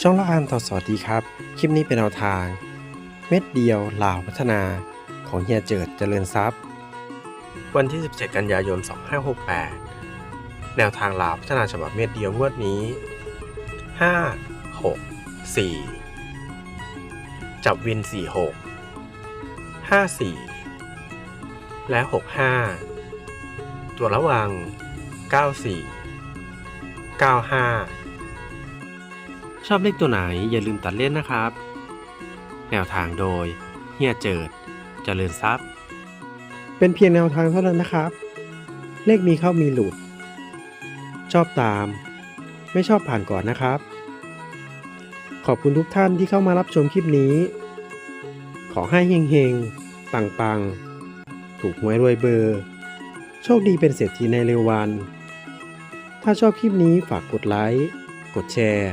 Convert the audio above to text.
ช่องละอันต่อสวัสดีครับ คลิปนี้เป็นแนวทาง เม็ดเดียวลาวพัฒนาของเฮียเจิดเจริญทรัพย์ วันที่ 17 กันยายน 2568 แนวทางลาวพัฒนาฉบับเม็ดเดียวงวดนี้ 5 6 4 จับวิน 46 54 และ 65 ตัวระวัง 94 95 ชอบเลขตัวไหนอย่าลืมตัดเล่นนะครับ แนวทางโดยเฮียเจิดเจริญทรัพย์ เป็นเพียงแนวทางเท่านั้นนะครับ เลขมีเข้ามีหลุด ชอบตาม ไม่ชอบผ่านก่อนนะครับ ขอบคุณทุกท่านที่เข้ามารับชมคลิปนี้ ขอให้เฮงๆ ปังๆ ถูกหวยรวยเบอร์ โชคดีเป็นเศรษฐีในเร็ววัน ถ้าชอบคลิปนี้ฝากกดไลค์ กดแชร์